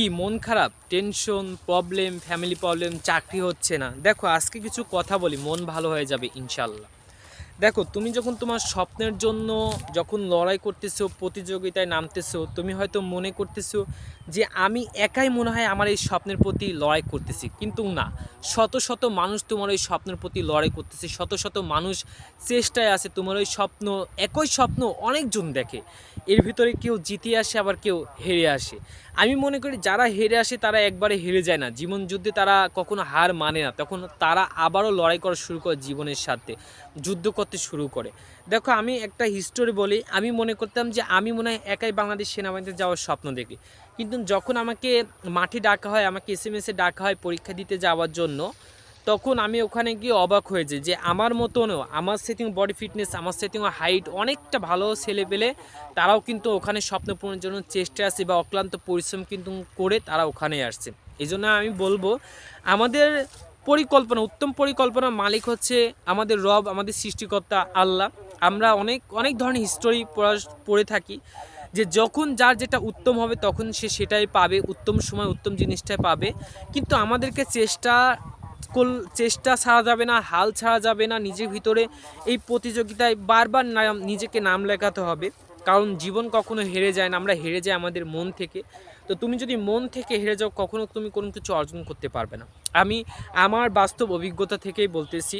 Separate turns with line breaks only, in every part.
কি মন খারাপ? টেনশন প্রবলেম ফ্যামিলি প্রবলেম চাকরি হচ্ছে না। দেখো, আজকে কিছু কথা বলি, মন ভালো হয়ে যাবে ইনশাল্লাহ দেখো, তুমি যখন তোমার স্বপ্নের জন্য যখন লড়াই করতেছো, প্রতিযোগিতায় নামতেছো, তুমি হয়তো মনে করতেছো যে আমি একাই মনে হয় আমার এই স্বপ্নের প্রতি লড়াই করতেছি। কিন্তু না, শত শত মানুষ তোমার ওই স্বপ্নের প্রতি লড়াই করতেছে, শত শত মানুষ চেষ্টায় আছে তোমার ওই স্বপ্ন, একই স্বপ্ন অনেকজন দেখে। এর ভিতরে কেউ জিতে আসে, আবার কেউ হেরে আসে। আমি মনে করি যারা হেরে আসে, তারা একবারে হেরে যায় না। জীবন যুদ্ধে তারা কখনো হার মানে না। তখন তারা আবারও লড়াই করা শুরু করে জীবনের সাথে যুদ্ধ করতে শুরু করে। দেখো, আমি একটা হিস্টোরি বলি। আমি মনে করতাম যে আমি মনে হয় একাই বাংলাদেশ সেনাবাহিনীতে যাওয়ার স্বপ্ন দেখি। কিন্তু যখন আমাকে মাঠে ডাকা হয়, আমাকে এস এম এসে ডাকা হয় পরীক্ষা দিতে যাওয়ার জন্য তখন আমি ওখানে গিয়ে অবাক হয়ে যাই যে আমার মতনও আমার সেটিং বডি ফিটনেস আমার সেটিং হাইট অনেকটা ভালো ছেলে পেলে তারাও কিন্তু ওখানে স্বপ্ন পূরণের জন্য চেষ্টা আছে বা অক্লান্ত পরিশ্রম কিন্তু করে তারা ওখানে আসছে। এই জন্য আমি বলব, আমাদের পরিকল্পনা, উত্তম পরিকল্পনার মালিক হচ্ছে আমাদের রব, আমাদের সৃষ্টিকর্তা আল্লাহ। আমরা অনেক অনেক ধরনের হিস্টোরি পড়ে থাকি যে যখন যার যেটা উত্তম হবে তখন সে সেটাই পাবে, উত্তম সময় উত্তম জিনিসটাই পাবে। কিন্তু আমাদেরকে চেষ্টা কল- চেষ্টা ছাড়া যাবে না, হাল ছাড়া যাবে না, নিজের ভিতরে এই প্রতিযোগিতায় বারবার নাম, নিজেকে নাম লেখাতে হবে। কারণ জীবন কখনো হেরে যায় না, আমরা হেরে যাই আমাদের মন থেকে। তো তুমি যদি মন থেকে হেরে যাও, কখনো তুমি কোনো কিছু অর্জন করতে পারবে না। আমি আমার বাস্তব অভিজ্ঞতা থেকেই বলতেছি,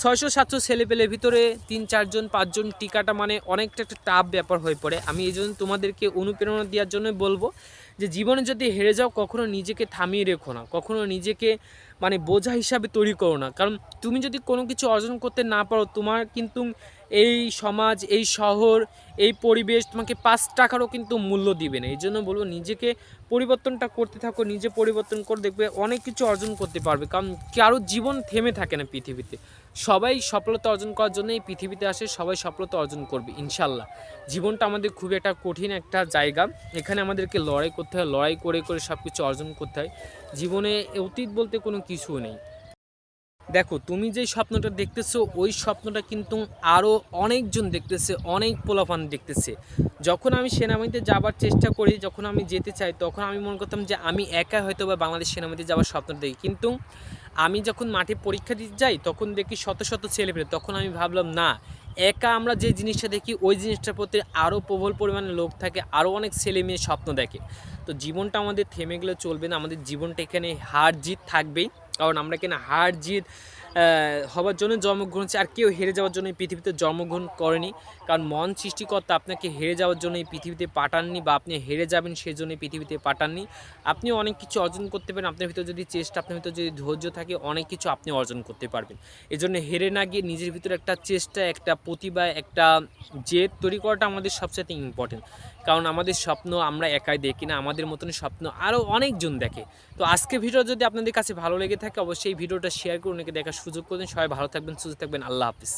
ছয়শো সাতশো ছেলেপেলের ভিতরে তিন চারজন, পাঁচজন টিকাটা মানে অনেকটা একটা টাফ ব্যাপার হয়ে পড়ে। আমি এই জন্য তোমাদেরকে অনুপ্রেরণা দেওয়ার জন্য বলব যে, জীবনে যদি হেরে যাও, কখনো নিজেকে থামিয়ে রেখো না। কখনো নিজেকে মানে বোঝা হিসাবে তৈরি করো না। কারণ তুমি যদি কোনো কিছু অর্জন করতে না পারো, তোমার কিন্তু এই সমাজ, এই শহর, এই পরিবেশ তোমাকে পাঁচ টাকারও কিন্তু মূল্য দিবে না। এই জন্য বলব নিজেকে পরিবর্তনটা করতে থাকো, নিজে পরিবর্তন করে দেখবে অনেক কিছু অর্জন করতে পারবে। কারণ কারও জীবন থেমে থাকে না পৃথিবীতে। সবাই সফলতা অর্জন করার জন্য এই পৃথিবীতে আসে, সবাই সফলতা অর্জন করবে, ইনশাল্লাহ। জীবনটা আমাদের খুব একটা কঠিন একটা জায়গা। এখানে আমাদেরকে লড়াই করতে হয়, লড়াই করে করে সব কিছু অর্জন করতে হয়। জীবনে অতীত বলতে কোনো কিছু নেই। দেখো, তুমি যে স্বপ্নটা দেখতেছো, ওই স্বপ্নটা কিন্তু আরও অনেকজন দেখতেছে, অনেক পোলাপান দেখতেছে। যখন আমি সেনাবাহিনীতে যাবার চেষ্টা করি, যখন আমি যেতে চাই, তখন আমি মনে করতাম যে আমি একা হয়তো বা বাংলাদেশ সেনাবাহিনীতে যাওয়ার স্বপ্ন দেখি। কিন্তু আমি যখন মাঠে পরীক্ষা দিতে যাই, তখন দেখি শত শত ছেলে পেলে তখন আমি ভাবলাম, না, একা আমরা যে জিনিসটা দেখি, ওই জিনিসটার প্রতি আরও প্রবল পরিমাণে লোক থাকে আরও অনেক ছেলে মেয়ে স্বপ্ন দেখে। তো জীবনটা আমাদের থেমে গেলে চলবে না। আমাদের জীবনটা এখানে হার জিত থাকবেই। কারণ আমরা এখানে হার জিত হবার জন্য জন্মগ্রহণ করছি আর কেউ হেরে যাওয়ার জন্য এই পৃথিবীতে জন্মগ্রহণ করেনি। কারণ মন সৃষ্টিকর্তা আপনাকে হেরে যাওয়ার জন্য এই পৃথিবীতে পাঠাননি বা আপনি হেরে যাবেন সেই জন্য পৃথিবীতে পাঠাননি। আপনি অনেক কিছু অর্জন করতে পারেন, আপনার ভিতরে যদি চেষ্টা, আপনার ভিতরে যদি ধৈর্য থাকে, অনেক কিছু আপনি অর্জন করতে পারবেন। এই জন্য হেরে না গিয়ে নিজের ভিতরে একটা চেষ্টা, একটা প্রতিভা, একটা জেদ তৈরি করাটা আমাদের সবচেয়ে ইম্পর্টেন্ট কারণ আমাদের স্বপ্ন আমরা একাই দেখি না, আমাদের মতন স্বপ্ন আরও অনেকজন দেখে। তো আজকে ভিডিও যদি আপনাদের কাছে ভালো লেগে থাকে, অবশ্যই ভিডিওটা শেয়ার করে অনেকে দেখার সুযোগ করে দিন। সবাই ভালো থাকবেন সুস্থ থাকবেন। আল্লাহ হাফিজ।